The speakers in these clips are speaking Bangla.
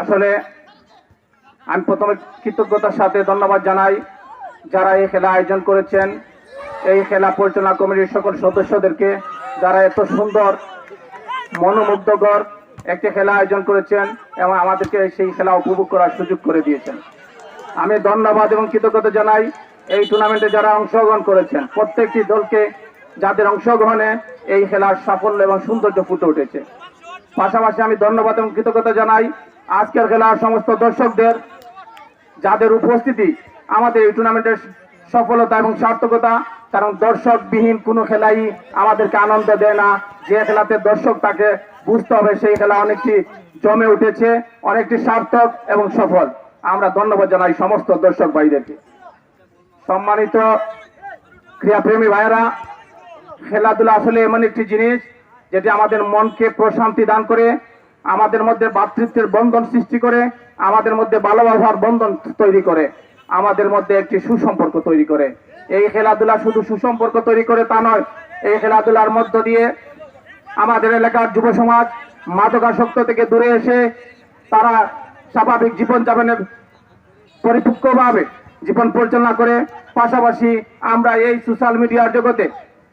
আসলে আমি প্রথমে কৃতজ্ঞতার সাথে ধন্যবাদ জানাই যারা এই খেলা আয়োজন করেছেন, এই খেলা পরিচালনা কমিটির সকল সদস্যদেরকে যারা এত সুন্দর, মনোমুগ্ধকর একটি খেলা আয়োজন করেছেন এবং আমাদেরকে সেই খেলা উপভোগ করার সুযোগ করে দিয়েছেন। আমি ধন্যবাদ এবং কৃতজ্ঞতা জানাই এই টুর্নামেন্টে যারা অংশগ্রহণ করেছেন। প্রত্যেকটি দলকে যাদের অংশগ্রহণে এই খেলার সাফল্য এবং সৌন্দর্য ফুটে উঠেছে। পাশাপাশি আমি ধন্যবাদ এবং কৃতজ্ঞতা জানাই আজকের খেলার সমস্ত দর্শকদের, যাদের উপস্থিতি আমাদের এই টুর্নামেন্টের সফলতা এবং সার্থকতা, কারণ দর্শকবিহীন কোনো খেলাই আমাদেরকে আনন্দ দেয় না। যে খেলাতে দর্শক তাকে বুঝতে হবে, সেই খেলা অনেকটি জমে উঠেছে, অনেকটি সার্থক এবং সফল। আমরা ধন্যবাদ জানাই সমস্ত দর্শক ভাইদেরকে। সম্মানিত ক্রীড়াপ্রেমী ভাইয়েরা, খেলাধুলা আসলে এমন একটি জিনিস যেটি আমাদের মনকে প্রশান্তি দান করে আমাদের মধ্যে ভাতৃত্বের বন্ধন সৃষ্টি করে, আমাদের মধ্যে ভালোবাসার বন্ধন তৈরি করে, আমাদের মধ্যে একটি সুসম্পর্ক তৈরি করে। এই খেলাধুলা শুধু সুসম্পর্ক তৈরি করে তা নয়, এই খেলাধুলার মধ্য দিয়ে আমাদের এলাকার যুব সমাজ মাদকাসক্ত থেকে দূরে এসে তারা স্বাভাবিক জীবনযাপনের পরিপক্কভাবে জীবন পরিচালনা করে। পাশাপাশি আমরা এই সোশ্যাল মিডিয়ার জগতে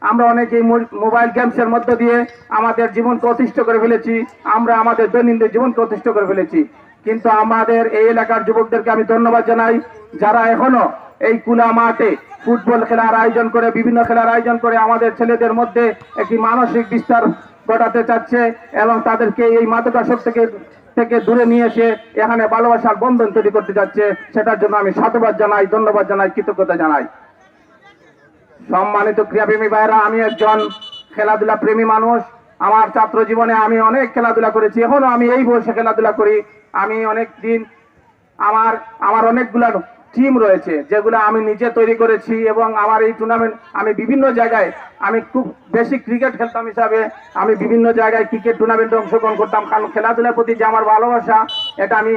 আমরা অনেকেই মোবাইল গেমসের মধ্য দিয়ে আমাদের জীবনকে অতিষ্ঠ করে ফেলেছি, আমরা আমাদের দৈনন্দিন জীবনকে অতিষ্ঠ করে ফেলেছি। কিন্তু আমাদের এই এলাকার যুবকদেরকে আমি ধন্যবাদ জানাই, যারা এখনও এই কুলা মাঠে ফুটবল খেলার আয়োজন করে, বিভিন্ন খেলার আয়োজন করে আমাদের ছেলেদের মধ্যে একটি মানসিক বিস্তার ঘটাতে চাচ্ছে এবং তাদেরকে এই মাদকাসক্ত থেকে থেকে দূরে নিয়ে এসে এখানে ভালোবাসার বন্ধন তৈরি করতে যাচ্ছে সেটার জন্য আমি সাধুবাদ জানাই, ধন্যবাদ জানাই, কৃতজ্ঞতা জানাই। সম্মানিত ক্রীড়াপ্রেমী ভাইরা আমি একজন খেলাধুলা প্রেমী মানুষ। আমার ছাত্র জীবনে আমি অনেক খেলাধুলা করেছি, এখনও আমি এই বয়সে খেলাধুলা করি। আমি অনেক দিন আমার আমার অনেকগুলো টিম রয়েছে, যেগুলো আমি নিজে তৈরি করেছি এবং আমার এই টুর্নামেন্ট আমি বিভিন্ন জায়গায় আমি খুব বেশি ক্রিকেট খেলতাম হিসাবে, আমি বিভিন্ন জায়গায় ক্রিকেট টুর্নামেন্টে অংশগ্রহণ করতাম। কারণ খেলাধুলার প্রতি যে আমার ভালোবাসা, এটা আমি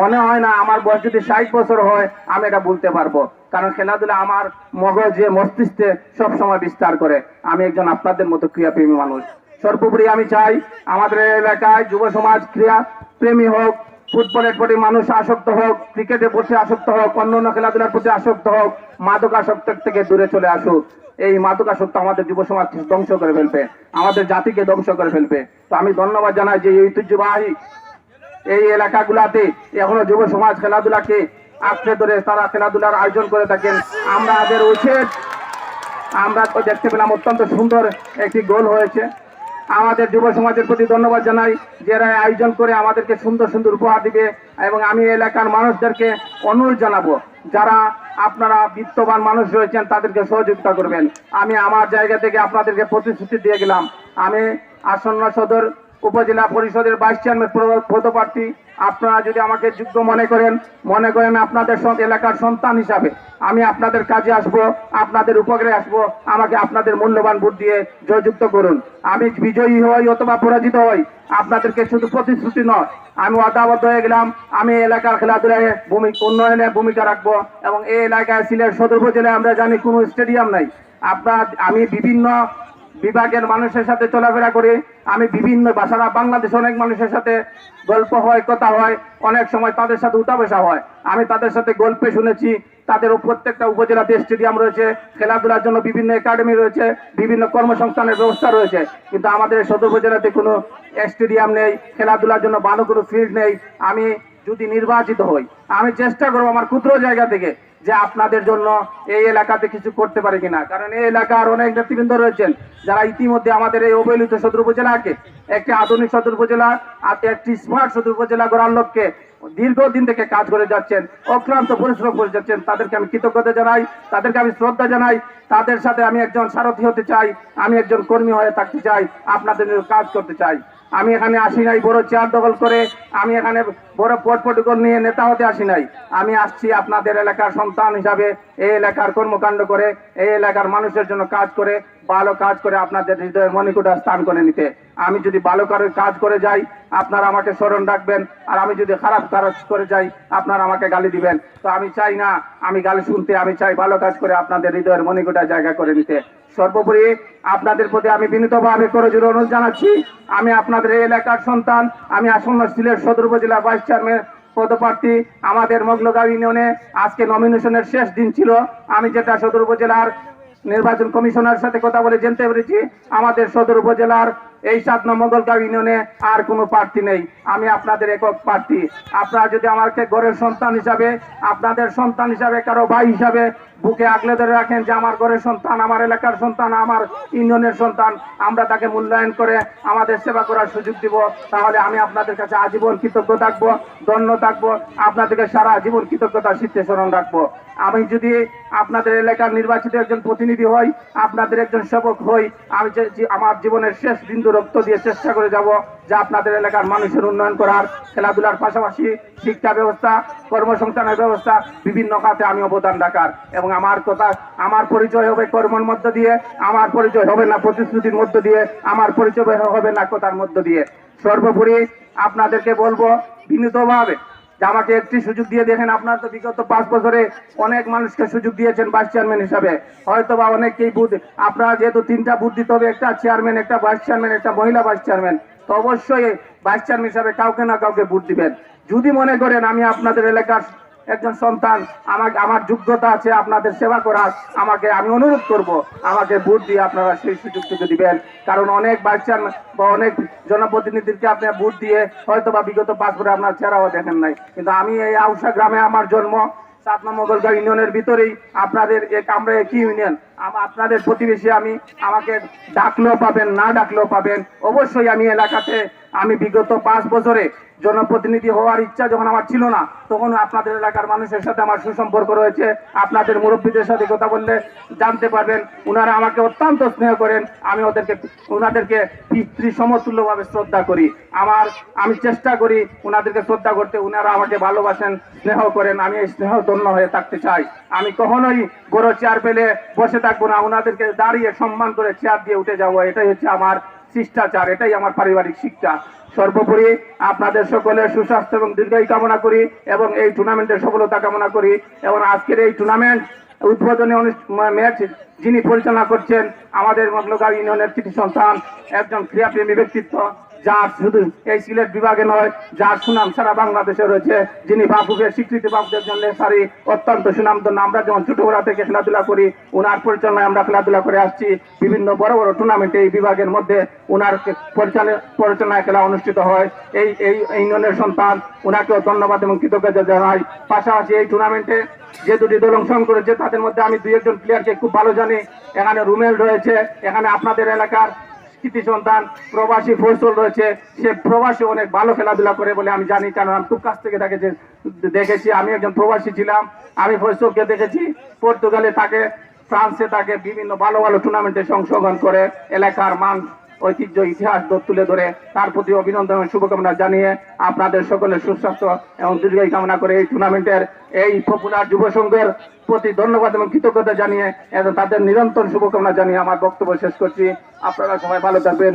মনে হয় না, আমার বয়স যদি ষাট বছর হয়, আমি এটা বলতে পারব। কারণ খেলাধুলা আমার মগজে মস্তিষ্কে সব সময় বিস্তার করে। আমি একজন আপনাদের মতো ক্রীড়াপ্রেমী মানুষ। সর্বোপরি আমি চাই আমাদের এলাকায় যুব সমাজ ক্রীড়া প্রেমী হোক, ফুটবলের প্রতি মানুষ আসক্ত হোক ক্রিকেটের প্রতি আসক্ত হোক অন্য অন্য খেলাধুলার প্রতি আসক্ত হোক মাদক আসক্ত থেকে দূরে চলে আসুক। এই মাদক আসক্ত আমাদের যুব সমাজ ধ্বংস করে ফেলবে। আমাদের জাতিকে ধ্বংস করে ফেলবে। তো আমি ধন্যবাদ জানাই যে ঐতিহ্যবাহী এই এলাকাগুলাতে এখনও যুব সমাজ খেলাধুলাকে আঁকড়ে ধরে তারা খেলাধুলার আয়োজন করে থাকেন। আমাদের উচিত আমরা তো দেখতে পেলাম অত্যন্ত সুন্দর একটি গোল হয়েছে। আমাদের যুব সমাজের প্রতি ধন্যবাদ জানাই। যারা আয়োজন করে আমাদেরকে সুন্দর সুন্দর উপহার দিবে এবং আমি এলাকার মানুষদেরকে অনুরোধ জানাব, যারা আপনারা বিত্তবান মানুষ রয়েছেন, তাদেরকে সহযোগিতা করবেন। আমি আমার জায়গা থেকে আপনাদেরকে প্রতিশ্রুতি দিয়ে গেলাম। আমি আসন্ন সদর উপজেলা পরিষদের ভাইস চেয়ারম্যান প্র- পদপ্রার্থী, আপনারা যদি আমাকে যোগ্য মনে করেন মনে করেন আপনাদের এলাকার সন্তান হিসাবে, আমি আপনাদের কাজে আসব, আপনাদের উপকারে আসব, আমাকে আপনাদের মূল্যবান ভোট দিয়ে জয়যুক্ত করুন। আমি বিজয়ী হই অথবা পরাজিত হই, আপনাদেরকে শুধু প্রতিশ্রুতি নয়, আমি আদাবদ্ধ হয়ে গেলাম, আমি এলাকার খেলাধুলায় ভূমি, উন্নয়নে ভূমিকা রাখব এবং এই এলাকায় সিলেট সদর উপজেলায় আমরা জানি কোনো স্টেডিয়াম নাই। আপনার, আমি বিভিন্ন বিভাগের মানুষের সাথে চলাফেরা করি। আমি বিভিন্ন সারা বাংলাদেশে অনেক মানুষের সাথে গল্প হয়, কথা হয়, অনেক সময় তাদের সাথে উঠা বসা হয়। আমি তাদের সাথে গল্পে শুনেছি, তাদের প্রত্যেকটা উপজেলাতে স্টেডিয়াম রয়েছে, খেলাধুলার জন্য বিভিন্ন একাডেমি রয়েছে, বিভিন্ন কর্মসংস্থানের ব্যবস্থা রয়েছে। কিন্তু আমাদের সদর উপজেলাতে কোনো স্টেডিয়াম নেই, খেলাধুলার জন্য ভালো কোনো ফিল্ড নেই। আমি যদি নির্বাচিত হই, আমি চেষ্টা করব আমার ক্ষুদ্র জায়গা থেকে যে আপনাদের জন্য এই এলাকাতে কিছু করতে পারে কিনা। কারণ এই এলাকার অনেক নেতৃবৃন্দ রয়েছেন, যারা ইতিমধ্যে আমাদের এই অবহেলিত সদর উপজেলাকে, একটি আধুনিক সদর উপজেলা, আর একটি স্মার্ট সদর উপজেলা গড়ার লক্ষ্যে দীর্ঘদিন থেকে কাজ করে যাচ্ছেন, অক্লান্ত পরিশ্রম করে যাচ্ছেন। তাদেরকে আমি কৃতজ্ঞতা জানাই, তাদেরকে আমি শ্রদ্ধা জানাই। তাদের সাথে আমি একজন সারথি হতে চাই, আমি একজন কর্মী হয়ে থাকতে চাই, আপনাদের কাজ করতে চাই। আমি এখানে আসি নাই, বড় চেয়ার দখল করে। আমি এখানে বড় পট প্রটোকল নিয়ে নেতা হতে আসি নাই। আমি আসছি আপনাদের এলাকার সন্তান হিসাবে, এই এলাকার কর্মকাণ্ড করে, এই এলাকার মানুষের জন্য কাজ করে। ভালো কাজ করে আপনাদের হৃদয়ের মণিকুটা স্থান করে নিতে। আমি যদি ভালো করে কাজ করে যাই, আপনারা আমাকে স্মরণ রাখবেন। আর আমি যদি খারাপ কাজ করে যাই, আপনারা আমাকে গালি দিবেন। তো আমি চাই না, আমি গালি শুনতে, আমি চাই ভালো কাজ করে আপনাদের হৃদয়ের মণিকুটা জায়গা করে নিতে। সর্বোপরি আপনাদের প্রতি আমি বিনীতভাবে করজোর অনুরোধ জানাচ্ছি। আমি আপনাদের এই এলাকার সন্তান, আমি আসন্ন সিলেট সদর উপজেলা ভাইস চেয়ারম্যান, পদপ্রার্থী আমাদের মগলগাঁও ইউনিয়নে আজকে নমিনেশনের শেষ দিন ছিল। আমি যেটা সদর উপজেলার নির্বাচন কমিশনার সাথে কথা বলে জানতে পেরেছি। আমাদের সদর উপজেলার এই সাত নম্বর মঙ্গলগাঁও ইউনিয়নে আর কোনো প্রার্থী নেই। আমি আপনাদের একক প্রার্থী। আপনারা যদি আমাকে ঘরের সন্তান হিসাবে, আপনাদের সন্তান হিসাবে, কারও ভাই হিসাবে বুকে আগলে ধরে রাখেন যে আমার ঘরের সন্তান, আমার এলাকার সন্তান, আমার ইউনিয়নের সন্তান, আমরা তাকে মূল্যায়ন করে আমাদের সেবা করার সুযোগ দিব। তাহলে আমি আপনাদের কাছে আজীবন কৃতজ্ঞ থাকব, ধন্য থাকব, আপনাদেরকে সারা জীবন কৃতজ্ঞতা শীতে স্মরণ রাখব। আমি যদি আপনাদের এলাকার নির্বাচিত একজন প্রতিনিধি হই, আপনাদের একজন সেবক হই, আমি আমার জীবনের শেষ বিন্দু রক্ত দিয়ে চেষ্টা করে যাব যে আপনাদের এলাকার মানুষের উন্নয়ন করার খেলাধুলার পাশাপাশি শিক্ষা ব্যবস্থা, কর্মসংস্থানের ব্যবস্থা, বিভিন্ন খাতে আমি অবদান রাখার। এবং আমার কথা, আমার পরিচয় হবে কর্মের মধ্য দিয়ে, আমার পরিচয় হবে না প্রতিশ্রুতির মধ্য দিয়ে, আমার পরিচয় হবে না কথার মধ্য দিয়ে। সর্বোপরি আপনাদেরকে বলব, বিনীতভাবে আমাকে একটি সুযোগ দিয়ে দেখেন, আপনার তো বিগত পাঁচ বছরে অনেক মানুষকে সুযোগ দিয়েছেন ভাইস চেয়ারম্যান হিসাবে। হয়তো বা অনেককেই বুথ আপনারা যেহেতু তিনটা বুথ দিতে হবে, একটা চেয়ারম্যান, একটা ভাইস চেয়ারম্যান, একটা মহিলা ভাইস চেয়ারম্যান, তো অবশ্যই ভাইস চেয়ারম্যান হিসাবে কাউকে না কাউকে ভোট দিবেন। যদি মনে করেন, আমি আপনাদের এলাকার একজন সন্তান আমাকে আমার যোগ্যতা আছে, আপনাদের সেবা করার, আমাকে আমি অনুরোধ করব। আমাকে ভোট দিয়ে আপনারা সেই সুযোগটুকু দিবেন। কারণ অনেক বাচ্চার বা অনেক জনপ্রতিনিধিকে আপনি ভোট দিয়ে হয়তো বা বিগত পাঁচ বছরে আপনার চেহারাও দেখেন নাই। কিন্তু আমি এই আউসা গ্রামে আমার জন্ম, সাত নম্বর ইউনিয়নের ভিতরেই। আপনাদের এক আমরা একই ইউনিয়ন। আপনাদের প্রতিবেশী আমি, আমাকে ডাকলেও পাবেন, না ডাকলেও পাবেন। অবশ্যই আমি এলাকাতে, আমি বিগত পাঁচ বছরে জনপ্রতিনিধি হওয়ার ইচ্ছা যখন আমার ছিল না, তখন আপনাদের এলাকার মানুষের সাথে আমার সুসম্পর্ক রয়েছে। আপনাদের মুরব্বীদের সাথে কথা বললে জানতে পারবেন ওনারা আমাকে অত্যন্ত স্নেহ করেন। আমি ওদেরকে ওনাদেরকে পিতৃ সমতুল্যভাবে শ্রদ্ধা করি। আমার, আমি চেষ্টা করি ওনাদেরকে শ্রদ্ধা করতে ওনারা আমাকে ভালোবাসেন, স্নেহ করেন। আমি এই স্নেহ ধন্য হয়ে থাকতে চাই। আমি কখনোই বড় চেয়ার পেলে বসে থাকব না। ওনাদেরকে দাঁড়িয়ে সম্মান করে চেয়ার দিয়ে উঠে যাব। এটাই হচ্ছে আমার শিষ্টাচার, এটাই আমার পারিবারিক শিক্ষা। সর্বোপরি আপনাদের সকলের সুস্বাস্থ্য এবং দীর্ঘায়ু কামনা করি এবং এই টুর্নামেন্টের সফলতা কামনা করি এবং আজকের এই টুর্নামেন্ট উদ্বোধনী ম্যাচ যিনি পরিচালনা করছেন আমাদের মতলগাঁও ইউনিয়নের চিঠি সন্তান, একজন ক্রীড়াপ্রেমী ব্যক্তিত্ব যার শুধু এই সিলেট বিভাগে নয়, যার সুনাম সারা বাংলাদেশে রয়েছে, যিনি বাপুকে স্বীকৃতি বাপুদের জন্য সারি অত্যন্ত সুনাম সুনামধন্য। আমরা যেমন ছোটবেলা থেকে খেলাধুলা করি ওনার পরিচালনায় আমরা খেলাধুলা করে আসছি। বিভিন্ন বড় বড় টুর্নামেন্টে এই বিভাগের মধ্যে ওনার পরিচালনা, পরিচালনায় খেলা অনুষ্ঠিত হয়। এই এই ইউনিয়নের সন্তান ওনাকেও ধন্যবাদ এবং কৃতজ্ঞতা জানাই। পাশাপাশি এই টুর্নামেন্টে যে দুটি দল অংশগ্রহণ করেছে, তাদের মধ্যে আমি দুই একজন প্লেয়ারকে খুব ভালো জানি। এখানে রুমেল রয়েছে, এখানে আপনাদের এলাকার কৃতি সন্তান, প্রবাসী ফসল রয়েছে, সে প্রবাসী অনেক ভালো খেলাধুলা করে বলে আমি জানি, কারণ আমি খুব কাছ থেকে তাকে দেখেছি, আমি একজন প্রবাসী ছিলাম, আমি ফসলকে দেখেছি, পর্তুগালে তাকে, ফ্রান্সে তাকে বিভিন্ন ভালো ভালো টুর্নামেন্টে অংশগ্রহণ করে, এলাকার মান ঐতিহ্য, ইতিহাস তুলে ধরে তার প্রতি অভিনন্দন এবং শুভকামনা জানিয়ে আপনাদের সকলের সুস্বাস্থ্য এবং দীর্ঘায়ু কামনা করে এই টুর্নামেন্টের এই পপুলার যুব সংঘের প্রতি ধন্যবাদ এবং কৃতজ্ঞতা জানিয়ে এবং তাদের নিরন্তর শুভকামনা জানিয়ে আমার বক্তব্য শেষ করছি। আপনারা সবাই ভালো থাকবেন।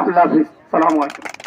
আল্লাহ হাফিজ। সালাম আলাইকুম।